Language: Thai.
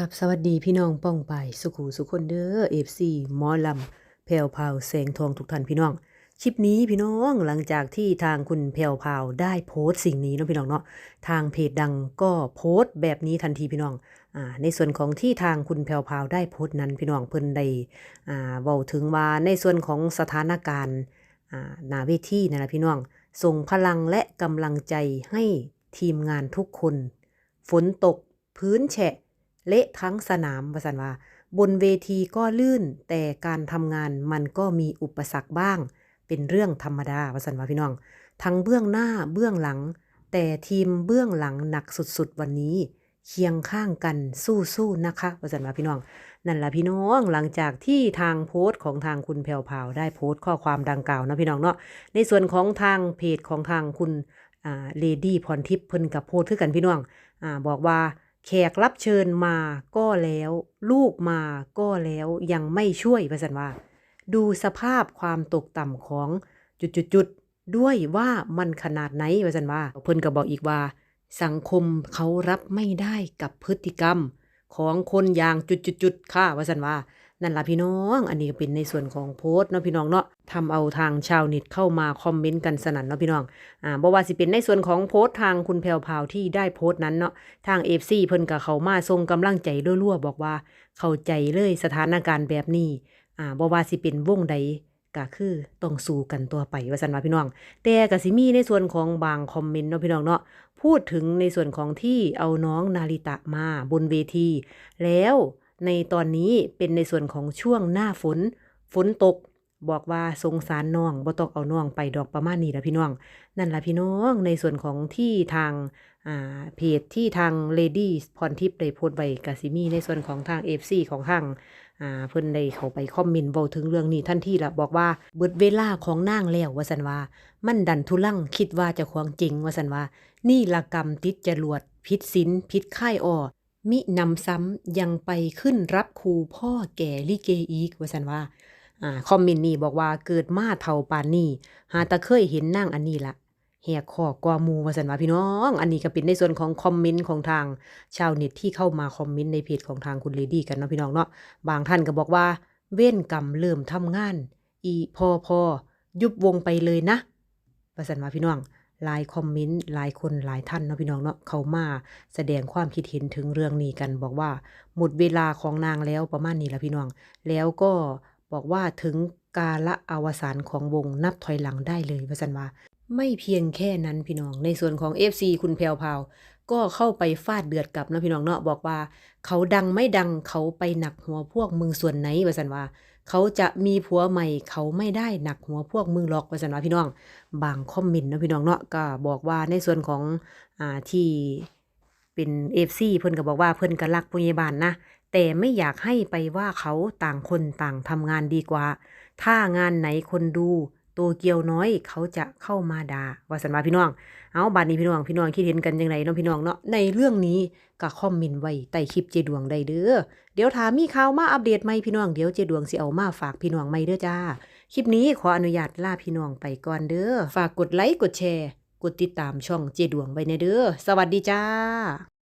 ครับสวัสดีพี่น้องป้องไปสุขูสุคนเด้อเอฟซีมอลำแผวพาวแสงทองทุกท่านพี่น้องคลิปนี้พี่น้องหลังจากที่ทางคุณแผวพาวได้โพสต์สิ่งนี้เนาะพี่น้องเนาะทางเพจดังก็โพสต์แบบนี้ทันทีพี่น้องอ่าในส่วนของที่ทางคุณแผ่วพาวได้โพสต์นั้นพี่น้องเพิ่นได้อ่าเว้าถึงว่าในส่วนของสถานการณ์อ่านาเวทีนั่นแหละพี่น้องส่งพลังและกำลังใจให้ทีมงานทุกคน ฝนตกพื้นแฉะ เละทั้งสนามประสันว่า บนเวทีก็ลื่นแต่การทำงานมันก็มีอุปสรรคบ้าง เป็นเรื่องธรรมดาประสันว่าพี่น้อง ทั้งเบื้องหน้าเบื้องหลัง แต่ทีมเบื้องหลังหนักสุดๆ วันนี้ เคียงข้างกันสู้ๆนะคะประสันว่าพี่น้อง นั่นแหละพี่น้องหลังจากที่ทางโพสต์ของทางคุณแพรวพราวได้โพสต์ข้อความดังกล่าวนะพี่น้องเนาะในส่วนของทางเพจของทางคุณอ่าเลดี้พรทิพย์เพิ่นกับโพสต์คือกันพี่น้องอ่าบอกว่า แขกรับเชิญมาก็แล้ว ลูกมาก็แล้วยังไม่ช่วยประสันว่า ดูสภาพความตกต่ำของจุดๆๆด้วยว่ามันขนาดไหนประสันว่า เพิ่นก็บอกอีกว่า สังคมเขารับไม่ได้กับพฤติกรรม ของคนอย่างจุดๆๆค่ะว่าสันว่า นั่นล่ะพี่น้อง อันนี้ก็เป็นในส่วนของโพสต์เนาะพี่น้องเนาะทำเอาทางชาวเน็ตเข้ามาคอมเมนต์กันสนั่นเนาะพี่น้อง อ่าบ่ว่าสิเป็นในส่วนของโพสต์ทางคุณแพรวพาวที่ได้โพสต์นั้นเนาะ ทาง FC เพิ่นก็เขามาส่งกำลังใจรัวๆบอกว่า เข้าใจเลยสถานการณ์แบบนี้ อ่าบ่ว่าสิเป็นวงใดก็คือต้องสู้กันตัวไปว่าซั่นว่าพี่น้อง แต่กสิมีในส่วนของบางคอมเมนต์เนาะพี่น้องเนาะพูดถึงในส่วนของที่เอาน้องนาริตะมาบนเวที แล้ว ในตอนนี้เป็นในส่วนของช่วงหน้าฝน ฝนตก บอกว่าสงสารน้องบ่ต้องเอาน้องไปดอกประมาณนี้ละพี่น้อง นั่นละพี่น้องในส่วนของที่ทางเพจที่ทาง Lady พรทิพย์ได้โพสต์ไว้กสิมีในส่วนของทาง FC ของทางเพิ่นได้เข้าไปคอมเมนต์เว้าถึงเรื่องนี้ทันที่ละบอกว่าเบิดเวลาของนางแล้วว่าซั่นว่ามันดันทุลังคิดว่าจะของจริงว่าซั่นว่านี่ละกรรมติดจรวดพิษศิลพิษค่ายอ้อ มินำซ้ำยังไปขึ้นรับครูพ่อแก่ลิเกอีกว่าซั่นว่าอ่าคอมเมนต์นี้บอกว่าเกิดมาเท่าปานนี้หาตะเคยเห็นนางอันนี้ละแหกคอกวามูว่าสันว่าพี่น้อง อันนี้ก็เป็นในส่วนของคอมเมนต์ของทางชาวเน็ตที่เข้ามาคอมเมนต์ในเพจของทางคุณเลดี้กันเนาะพี่น้องเนาะบางท่านก็บอกว่า เว้นกรรมเริ่มทำงาน อีพอพอยุบวงไปเลยนะว่าสันว่าพี่น้อง หลายคอมเมนต์หลายคนหลายท่านเนาะพี่น้องเนาะเขามาแสดงความคิดเห็นถึงเรื่องนี้กัน บอกว่าหมดเวลาของนางแล้วประมาณนี้ละพี่น้อง แล้วก็บอกว่าถึงกาละอวสานของวงนับถอยหลังได้เลยพระสันว่าไม่เพียงแค่นั้นพี่น้องในส่วนของ FC คุณแพลวพาว ก็เข้าไปฟาดเดือดกลับนะพี่น้องเนาะบอกว่า เขาดังไม่ดังเขาไปหนักหัวพวกมึงส่วนไหนว่าสันว่า เขาจะมีผัวใหม่เขาไม่ได้หนักหัวพวกมึงหรอกว่าสันว่าพี่น้อง บางคอมเมนต์นะพี่น้องเนาะก็บอกว่าในส่วนของอ่าที่เป็น FC เพิ่นก็บอกว่าเพิ่นก็รักผู้ใหญ่บ้านนะแต่ไม่อยากให้ไปว่าเขาต่างคนต่างทำงานดีกว่า ถ้างานไหนคนดู ตัวเกียวน้อยเขาจะเข้ามาด่าว่าสันว่าพี่น้อง เอาบัดนี้พี่น้องพี่น้องคิดเห็นกันยังไงเนาะพี่น้องเนาะในเรื่องนี้ก็คอมเมนต์ไว้ใต้คลิปเจดวงได้เด้อเดี๋ยวถามมีข่าวมาอัปเดตใหม่พี่น้องเดี๋ยวเจดวงสิเอามาฝากพี่น้องใหม่เด้อจ้าคลิปนี้ขออนุญาตลาพี่น้องไปก่อนเด้อฝากกดไลค์กดแชร์ กดติดตามช่องเจดวงไว้ในเด้อสวัสดีจ้า